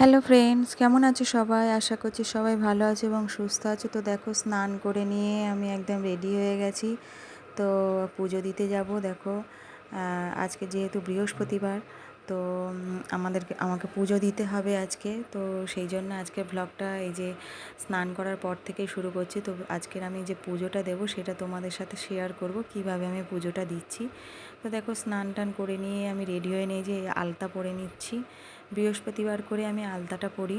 Hello friends কেমন আছো সবাই? আশা করছি সবাই ভালো আছে এবং সুস্থ আছে। তো দেখো, স্নান করে নিয়ে আমি একদম রেডি হয়ে গেছি। তো পুজো দিতে যাব, দেখো। আজকে যেহেতু বৃহস্পতিবার, তো আমাদেরকে, আমাকে পুজো দিতে হবে আজকে। তো সেই জন্য আজকে ব্লগটা এই যে স্নান করার পর থেকে শুরু করছি। তো আজকের আমি যে পুজোটা দেব, সেটা তোমাদের সাথে শেয়ার করব, কীভাবে আমি পুজোটা দিচ্ছি। তো দেখো স্নান টান করে নিয়ে আমি রেডি হয়ে নিয়ে যে আলতা পরে নিচ্ছি। বৃহস্পতিবার করে আমি আলতাটা পরি।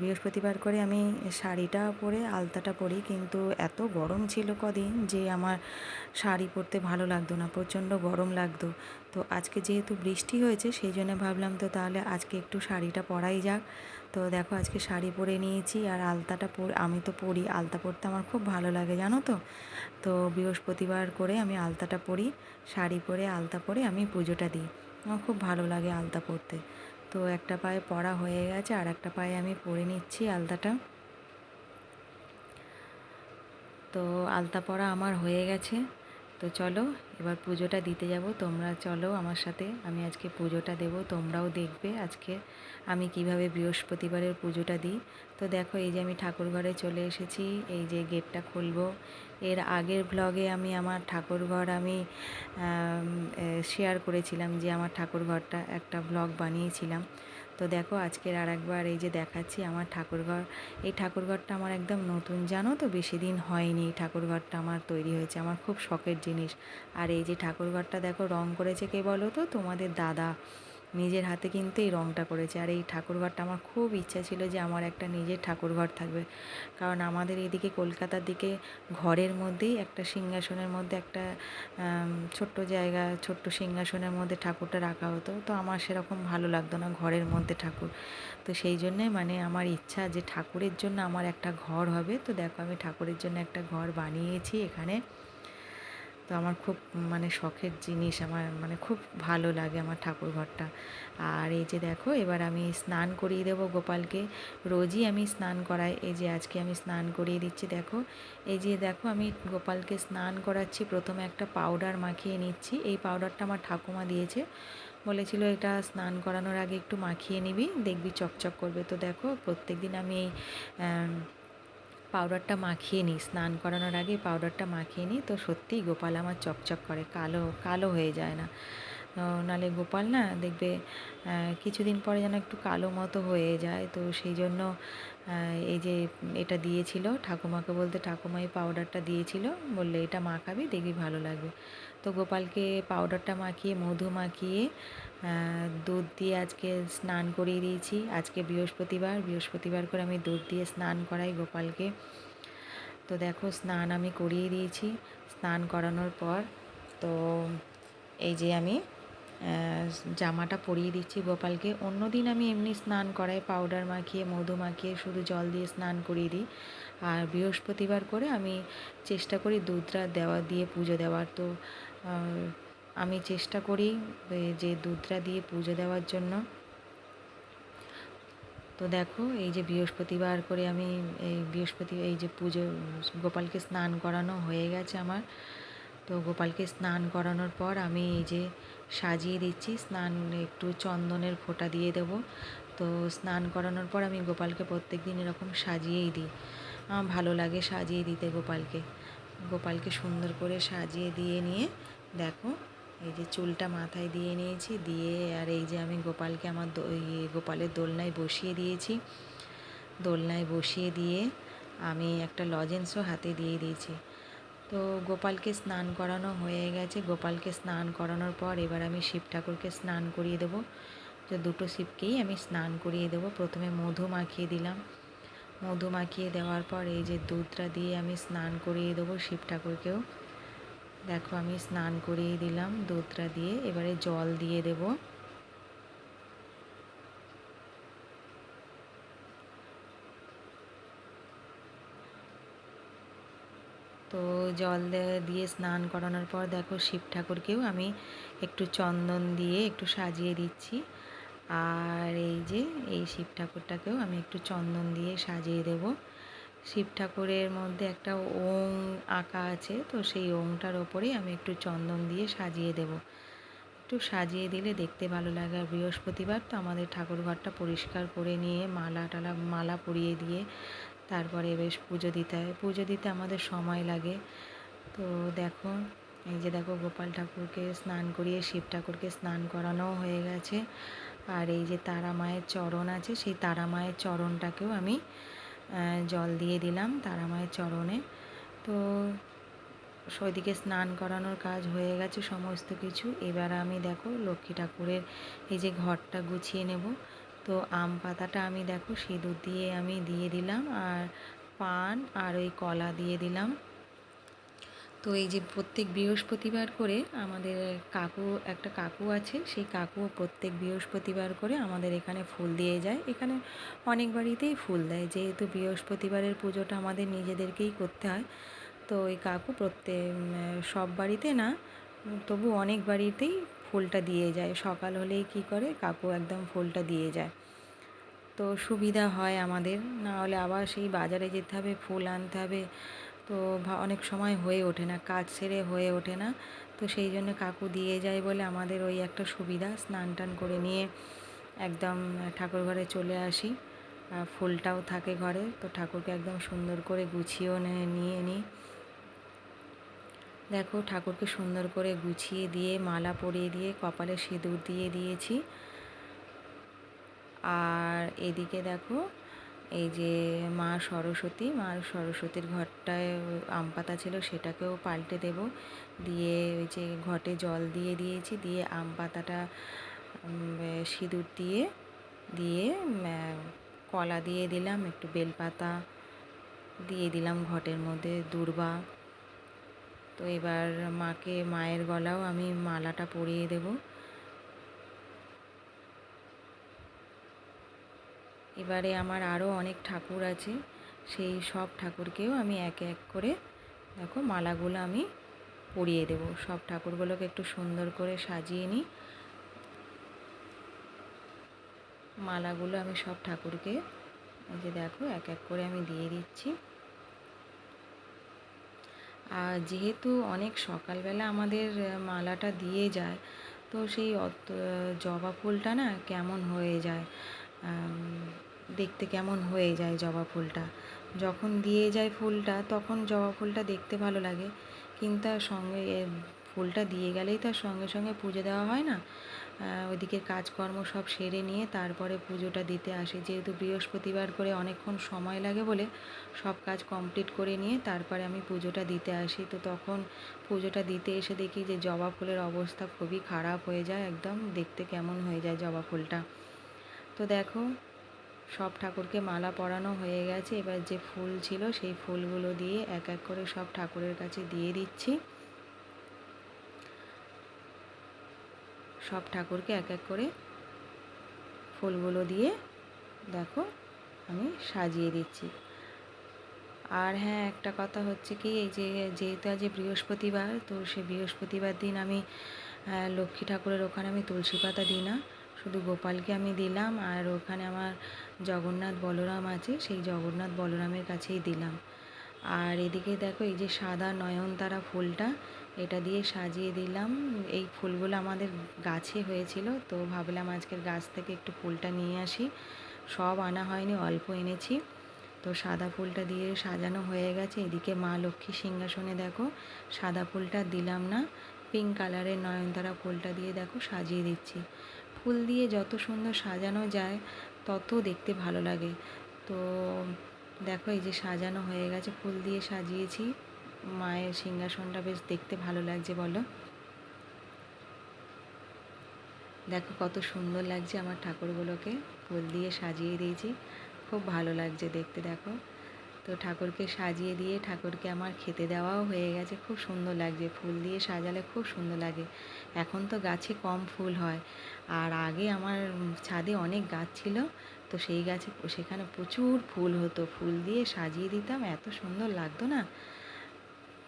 বৃহস্পতিবার করে আমি শাড়িটা পরে আলতাটা পরি, কিন্তু এত গরম ছিল কদিন যে আমার শাড়ি পরতে ভালো লাগতো না, প্রচণ্ড গরম লাগতো। তো আজকে যেহেতু বৃষ্টি হয়েছে, সেই জন্য ভাবলাম তো তাহলে আজকে একটু শাড়িটা পরাই যাক। তো দেখো আজকে শাড়ি পরে নিয়েছি আর আলতাটা পর, আমি তো পরি, আলতা পরতে আমার খুব ভালো লাগে, জানো তো? তো বৃহস্পতিবার করে আমি আলতাটা পরি, শাড়ি পরে আলতা পরে আমি পুজোটা দিই। আমার খুব ভালো লাগে আলতা পরতে। তো একটা পায়ে পড়া হয়ে গেছে, আর একটা পায়ে আমি পরে নিচ্ছি আলতাটা। তো আলতা পরা আমার হয়ে গেছে। তো চলো, এবার পুজোটা দিতে যাব। তোমরা চলো আমার সাথে, আমি আজকে পুজোটা দেব, তোমরাও দেখবে আজকে আমি কীভাবে বৃহস্পতিবারের পুজোটা দিই। তো দেখো, এই যে আমি ঠাকুর ঘরে চলে এসেছি, এই যে গেটটা খুলবো। এর আগের ব্লগে আমি আমার ঠাকুরঘর আমি শেয়ার করেছিলাম যে আমার ঠাকুরঘরটা একটা ব্লগ বানিয়েছিলাম। তো দেখো আজকের আর একবার এই যে দেখাচ্ছি আমার ঠাকুরঘর। এই ঠাকুরঘরটা আমার একদম নতুন, জানো তো? বেশি দিন হয়নি এই ঠাকুরঘরটা আমার তৈরি হয়েছে। আমার খুব শখের জিনিস। আর এই যে ঠাকুরঘরটা দেখো রং করেছে কে বলো তো? তোমাদের দাদা। নিজের হাতে কিন্তু এই রঙটা করেছে। আর এই ঠাকুরঘরটা আমার খুব ইচ্ছা ছিল যে আমার একটা নিজের ঠাকুরঘর থাকবে। কারণ আমাদের এইদিকে কলকাতার দিকে ঘরের মধ্যেই একটা সিংহাসনের মধ্যে একটা ছোট্ট জায়গা, ছোট্ট সিংহাসনের মধ্যে ঠাকুরটা রাখা হতো। তো আমার সেরকম ভালো লাগতো না ঘরের মধ্যে ঠাকুর। তো সেই জন্যে মানে আমার ইচ্ছা যে ঠাকুরের জন্য আমার একটা ঘর হবে। তো দেখো আমি ঠাকুরের জন্য একটা ঘর বানিয়েছি এখানে। তো আমার খুব মানে শখের জিনিস, আমার মানে খুব ভালো লাগে আমার ঠাকুর ঘরটা আর এই যে দেখো, এবার আমি স্নান করিয়ে দেবো গোপালকে। রোজই আমি স্নান করাই। এই যে আজকে আমি স্নান করিয়ে দিচ্ছি, দেখো। এই যে দেখো, আমি গোপালকে স্নান করাচ্ছি। প্রথমে একটা পাউডার মাখিয়ে নিচ্ছি। এই পাউডারটা আমার ঠাকুমা দিয়েছে। বলেছিল এটা স্নান করানোর আগে একটু মাখিয়ে নিবি, দেখবি চকচক করবে। তো দেখো প্রত্যেক দিন আমি এই পাউডারটা মাখিয়ে নিই। স্নান করানোর আগে পাউডারটা মাখিয়ে নিই। তো সত্যিই গোপাল আমার চকচক করে, কালো কালো হয়ে যায় না। নালে গোপাল না দেখবে কিছুদিন পরে যেন একটু কালো মতো হয়ে যায়। তো সেই জন্য এই যে এটা দিয়েছিল, ঠাকুমাকে বলতে ঠাকুমা এই পাউডারটা দিয়েছিল। বললে এটা মাখাবি, দেখবি ভালো লাগবে। তো গোপালকে পাউডারটা মাখিয়ে, মধু মাখিয়ে দুধ দিয়ে আজকে স্নান করিয়ে দিয়েছি। আজকে বৃহস্পতিবার। বৃহস্পতিবার করে আমি দুধ দিয়ে স্নান করাই গোপালকে। তো দেখো, স্নান আমি করিয়ে দিয়েছি। স্নান করানোর পর তো এই যে আমি জামাটা পরিয়ে দিচ্ছি গোপালকে। অন্য দিন আমি এমনি স্নান করাই, পাউডার মাখিয়ে, মধু মাখিয়ে, শুধু জল দিয়ে স্নান করিয়ে দিই। আর বৃহস্পতিবার করে আমি চেষ্টা করি দুধটা দেওয়া দিয়ে, পুজো দেওয়ার। তো আমি চেষ্টা করি যে দুধটা দিয়ে পুজো দেওয়ার জন্য। তো দেখো, এই যে বৃহস্পতিবার করে আমি এই বৃহস্পতি, এই যে পুজো, গোপালকে স্নান করানো হয়ে গেছে আমার। তো গোপালকে স্নান করানোর পর আমি এই যে সাজিয়ে দিচ্ছি, স্নান, একটু চন্দনের ফোঁটা দিয়ে দেব। তো স্নান করানোর পর আমি গোপালকে প্রত্যেক দিন এরকম সাজিয়েই দিই। আমার ভালো লাগে সাজিয়ে দিতে গোপালকে। গোপালকে সুন্দর করে সাজিয়ে দিয়ে নিয়ে, দেখো এই যে চুলটা মাথায় দিয়ে নিয়েছি, দিয়ে আর এই যে আমি গোপালকে আমার গোপালের দোলনায় বসিয়ে দিয়েছি। দোলনায় বসিয়ে দিয়ে আমি একটা লজেন্সও হাতে দিয়ে দিয়েছি। তো গোপালকে স্নান করানো হয়ে গেছে। গোপালকে স্নান করানোর পর এবার আমি শিব ঠাকুরকে স্নান করিয়ে দেবো। তো দুটো শিবকেই আমি স্নান করিয়ে দেবো। প্রথমে মধু মাখিয়ে দিলাম। মধু মাখিয়ে দেওয়ার পর এই যে দুধটা দিয়ে আমি স্নান করিয়ে দেবো শিব ঠাকুরকেও। দেখো আমি স্নান করিয়ে দিলাম দুধটা দিয়ে। এবারে জল দিয়ে দেব। তো জল দিয়ে স্নান করানোর পর দেখো শিব ঠাকুরকেও আমি একটু চন্দন দিয়ে একটু সাজিয়ে দিচ্ছি। আর এই যে, এই শিব ঠাকুরটাকেও আমি একটু চন্দন দিয়ে সাজিয়ে দেবো। শিব ঠাকুরের মধ্যে একটা ওং আঁকা আছে, তো সেই ওংটার ওপরেই আমি একটু চন্দন দিয়ে সাজিয়ে দেব। একটু সাজিয়ে দিলে দেখতে ভালো লাগে। আর বৃহস্পতিবার তো আমাদের ঠাকুর ঘরটা পরিষ্কার করে নিয়ে মালা টালা, মালা পরিয়ে দিয়ে তারপরে বেশ পুজো দিতে হয়। পুজো দিতে আমাদের সময় লাগে। তো দেখো, এই যে দেখো গোপাল ঠাকুরকে স্নান করিয়ে শিব ঠাকুরকে স্নান করানোও হয়ে গেছে। আর এই যে তারা মায়ের চরণ আছে, সেই তারা মায়ের চরণটাকেও আমি জল দিয়ে দিলাম তারা মায়ের চরণে। তো সেদিকে স্নান করানোর কাজ হয়ে গেছে সমস্ত কিছু। এবার আমি দেখো লক্ষ্মী ঠাকুরের এই যে ঘরটা গুছিয়ে নেব। তো আম পাতাটা আমি দেখো সিঁদুর দিয়ে আমি দিয়ে দিলাম আর পান আর ওই কলা দিয়ে দিলাম। তো এই যে প্রত্যেক বৃহস্পতিবার করে আমাদের কাকু, একটা কাকু আছে, সেই কাকু প্রত্যেক বৃহস্পতিবার করে আমাদের এখানে ফুল দিয়ে যায়। এখানে অনেক বাড়িতেই ফুল দেয়। যেহেতু বৃহস্পতিবারের পুজোটা আমাদের নিজেদেরকেই করতে হয়, তো ওই কাকু প্রত্যেক সব বাড়িতে না, তবু অনেক বাড়িতেই ফুলটা দিয়ে যায়। সকাল হলেই কি করে, কাকু একদম ফুলটা দিয়ে যায়। তো সুবিধা হয় আমাদের। না হলে আবার সেই বাজারে যেতে হবে, ফুল আনতে হবে। তো অনেক সময় হয়ে ওঠে না, কাজ সেরে হয়ে ওঠে না। তো সেই জন্য কাকু দিয়ে যায় বলে আমাদের ওই একটা সুবিধা, স্নান টান করে নিয়ে একদম ঠাকুর ঘরে চলে আসি। ফুলটাও থাকে ঘরে, তো ঠাকুরকে একদম সুন্দর করে গুছিয়েও নিয়ে নিই। দেখো ঠাকুরকে সুন্দর করে গুছিয়ে দিয়ে, মালা পরিয়ে দিয়ে, কপালে সিঁদুর দিয়ে দিয়েছি। আর এদিকে দেখো এই যে মা সরস্বতী, মা সরস্বতীর ঘরটায় আম পাতা ছিল সেটাকেও পাল্টে দেব। দিয়ে ওই যে ঘটে জল দিয়ে দিয়েছি, দিয়ে আম পাতাটা সিঁদুর দিয়ে দিয়ে কলা দিয়ে দিলাম, একটু বেলপাতা দিয়ে দিলাম ঘটের মধ্যে, দূর্বা। তো এবার মাকে, মায়ের গলাও আমি মালাটা পরিয়ে দেব। এবারে আমার আরও অনেক ঠাকুর আছে। সেই সব ঠাকুরকেও আমি এক এক করে, দেখো মালাগুলো আমি পরিয়ে দেব। সব ঠাকুরগুলোকে একটু সুন্দর করে সাজিয়ে নিই। মালাগুলো আমি সব ঠাকুরকে, এই যে দেখো, এক এক করে আমি দিয়ে দিচ্ছি। আর যেহেতু অনেক সকালবেলা আমাদের মালাটা দিয়ে যায়, তো সেই জবা ফুলটা না কেমন হয়ে যায় দেখতে কেমন হয়ে যায় জবা ফুলটা। যখন দিয়ে যায় ফুলটা, তখন জবা ফুলটা দেখতে ভালো লাগে। কিন্তু তার সঙ্গে ফুলটা দিয়ে গেলেই তার সঙ্গে সঙ্গে পুজো দেওয়া হয় না। ওইদিকে কাজকর্ম সব সেরে নিয়ে তারপরে পুজোটা দিতে আসে। যেহেতু বৃহস্পতিবার করে অনেকক্ষণ সময় লাগে বলে সব কাজ কমপ্লিট করে নিয়ে তারপরে আমি পুজোটা দিতে আসি। তো তখন পুজোটা দিতে এসে দেখি যে জবা ফুলের অবস্থা খুবই খারাপ হয়ে যায়। একদম দেখতে কেমন হয়ে যায় জবা ফুলটা। তো দেখো সব ঠাকুরকে মালা পরানো হয়ে গেছে। এবার যে ফুল ছিল সেই ফুলগুলো দিয়ে এক এক করে সব ঠাকুরের কাছে দিয়ে দিচ্ছি। সব ঠাকুরকে এক এক করে ফুলগুলো দিয়ে দেখো আমি সাজিয়ে দিচ্ছি। আর হ্যাঁ একটা কথা হচ্ছে কি, এই যে যেহেতু আজ বৃহস্পতিবার, তো সে বৃহস্পতিবার দিন আমি লক্ষ্মী ঠাকুরের ওখানে আমি তুলসী পাতা দিই না। শুধু গোপালকে আমি দিলাম আর ওখানে আমার জগন্নাথ বলরাম আছে, সেই জগন্নাথ বলরামের কাছেই দিলাম। আর এদিকে দেখো এই যে সাদা নয়নতারা ফুলটা, এটা দিয়ে সাজিয়ে দিলাম। এই ফুলগুলো আমাদের গাছে হয়েছিল, তো ভাবলাম আজকের গাছ থেকে একটু ফুলটা নিয়ে আসি। সব আনা হয়নি, অল্প এনেছি। তো সাদা ফুলটা দিয়ে সাজানো হয়ে গেছে। এদিকে মা লক্ষ্মী সিংহাসনে দেখো, সাদা ফুলটা দিলাম না, পিঙ্ক কালারের নয়নতারা ফুলটা দিয়ে দেখো সাজিয়ে দিচ্ছি। ফুল দিয়ে যত সুন্দর সাজানো যায়, তত দেখতে ভালো লাগে। তো দেখো এই যে সাজানো হয়ে গেছে, ফুল দিয়ে সাজিয়েছি। মায়ের সিংহাসনটা বেশ দেখতে ভালো লাগছে, বলো। দেখো কত সুন্দর লাগছে আমার ঠাকুরগুলোকে, ফুল দিয়ে সাজিয়ে দিয়েছি। খুব ভালো লাগছে দেখতে, দেখো। তো ঠাকুরকে সাজিয়ে দিয়ে ঠাকুরকে আমার খেতে দেওয়াও হয়ে গেছে। খুব সুন্দর লাগছে, ফুল দিয়ে সাজালে খুব সুন্দর লাগে। এখন তো গাছে কম ফুল হয়। আর আগে আমার ছাদে অনেক গাছ ছিল, তো সেই গাছে সেখানে প্রচুর ফুল হতো। ফুল দিয়ে সাজিয়ে দিতাম, এত সুন্দর লাগতো না।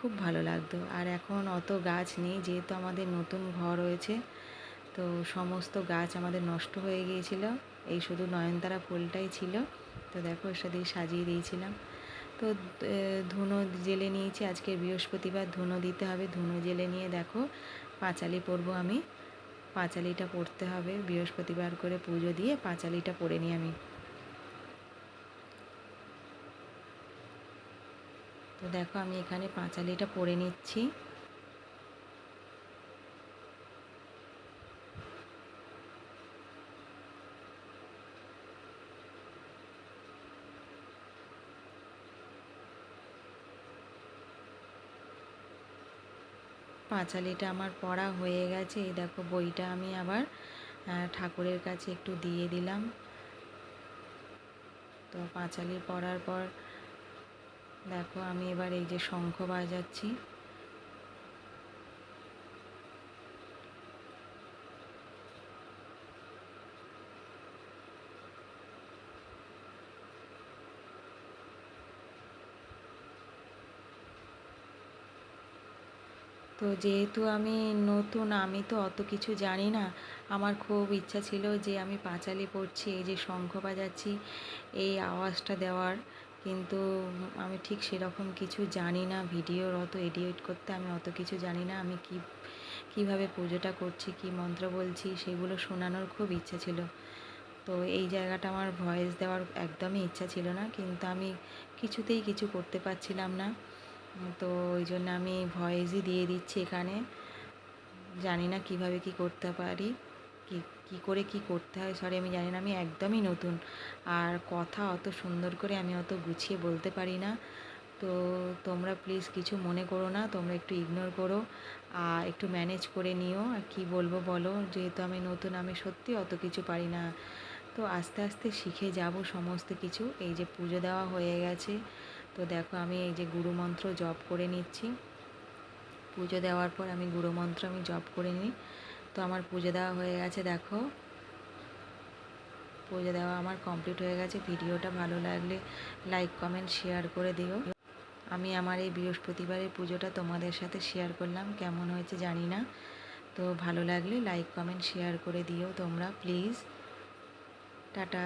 খুব ভালো লাগতো। আর এখন অত গাছ নেই, যেহেতু আমাদের নতুন ঘর হয়েছে, তো সমস্ত গাছ আমাদের নষ্ট হয়ে গিয়েছিল। এই শুধু নয়নতারা ফুলটাই ছিল। তো দেখো এর সাথে সাজিয়ে দিয়েছিলাম। তো ধুনো জেলে নিয়েছি। আজকে বৃহস্পতিবার ধুনো দিতে হবে। ধুনো জেলে নিয়ে দেখো, পাঁচালি পরবো আমি। পাঁচালিটা পড়তে হবে, বৃহস্পতিবার করে পুজো দিয়ে পাঁচালিটা পরে নিই আমি। তো দেখো, আমি এখানে পাঁচালিটা পরে নিচ্ছি। পাঁচালিটা আমার পড়া হয়ে গেছে। এই দেখো বইটা আমি আবার ঠাকুরের কাছে একটু দিয়ে দিলাম। তো পাঁচালি পড়ার পর দেখো আমি এবার এই যে শঙ্খ বাজাচ্ছি। তো যেহেতু আমি নতুন, আমি তো অত কিছু জানি না। আমার খুব ইচ্ছা ছিল যে আমি পাঁচালি পড়ছি, এই যে শঙ্খ বাজাচ্ছি, এই আওয়াজটা দেওয়ার। কিন্তু আমি ঠিক সেরকম কিছু জানি না, ভিডিওর অত এডিট করতে আমি অত কিছু জানি না। আমি কি, কীভাবে পুজোটা করছি, কি মন্ত্র বলছি, সেগুলো শোনানোর খুব ইচ্ছা ছিল। তো এই জায়গাটা আমার ভয়েস দেওয়ার একদমই ইচ্ছা ছিল না, কিন্তু আমি কিছুতেই কিছু করতে পারছিলাম না। তো ওই জন্য আমি ভয়েসই দিয়ে দিচ্ছি এখানে। জানি না কীভাবে কি করতে পারি, কি, কী করে কি করতে হয় সরি আমি জানি না, আমি একদমই নতুন। আর কথা অত সুন্দর করে আমি অত গুছিয়ে বলতে পারি না। তো তোমরা প্লিজ কিছু মনে করো না, তোমরা একটু ইগনোর করো আর একটু ম্যানেজ করে নিও। আর কী বলব বলো, যেহেতু আমি নতুন, আমি সত্যি অত কিছু পারি না। তো আস্তে আস্তে শিখে যাব সমস্ত কিছু। এই যে পুজো দেওয়া হয়ে গেছে তো দেখো আমি এই যে গুরুমন্ত্র জপ করে নিচ্ছি। পুজো দেওয়ার পর আমি গুরুমন্ত্র আমি জপ করে নিই। তো আমার পুজো দেওয়া হয়ে গেছে, দেখো। পুজো দেওয়া আমার কমপ্লিট হয়ে গেছে। ভিডিওটা ভালো লাগলে লাইক, কমেন্ট, শেয়ার করে দিও। আমি আমার এই বৃহস্পতিবারের পুজোটা তোমাদের সাথে শেয়ার করলাম। কেমন হয়েছে জানি না। তো ভালো লাগলে লাইক, কমেন্ট, শেয়ার করে দিও তোমরা, প্লিজ। টাটা।